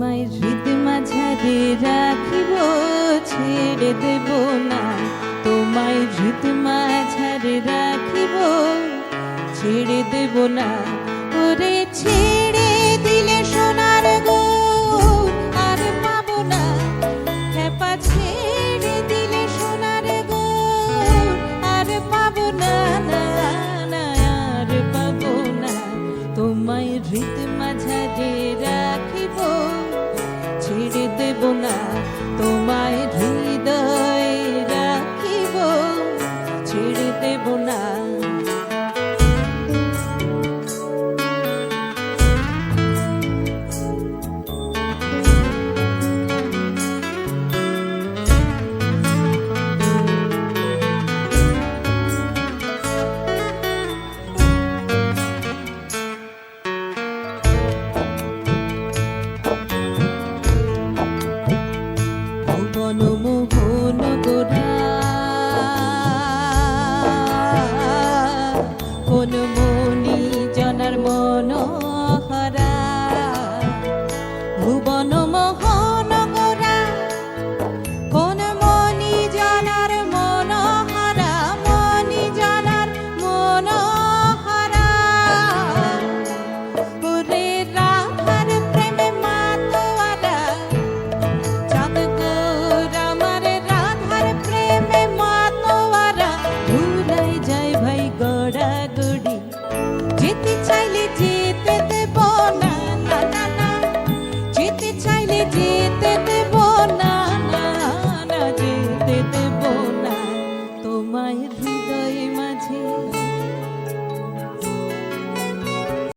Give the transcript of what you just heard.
মায়ের হৃদ রাখিব ছেড়ে দেব তোমায় রাখিব ছেড়ে দেব না। ওরে ছেড়ে বেদনা তোমায় হৃদয়ে রাখিব ছেড়ে দেব না। মন মনি জনার মন হরা ভুবন মোহন গরা কোন মনি জনার মন হরা মনি জনার মন হরা পুরে রাধার প্রেমে মাতোয়ারা চাঁদ রামার রাধার প্রেমে মাতোয়ারা, ভুলাই যায় ভাই গড়া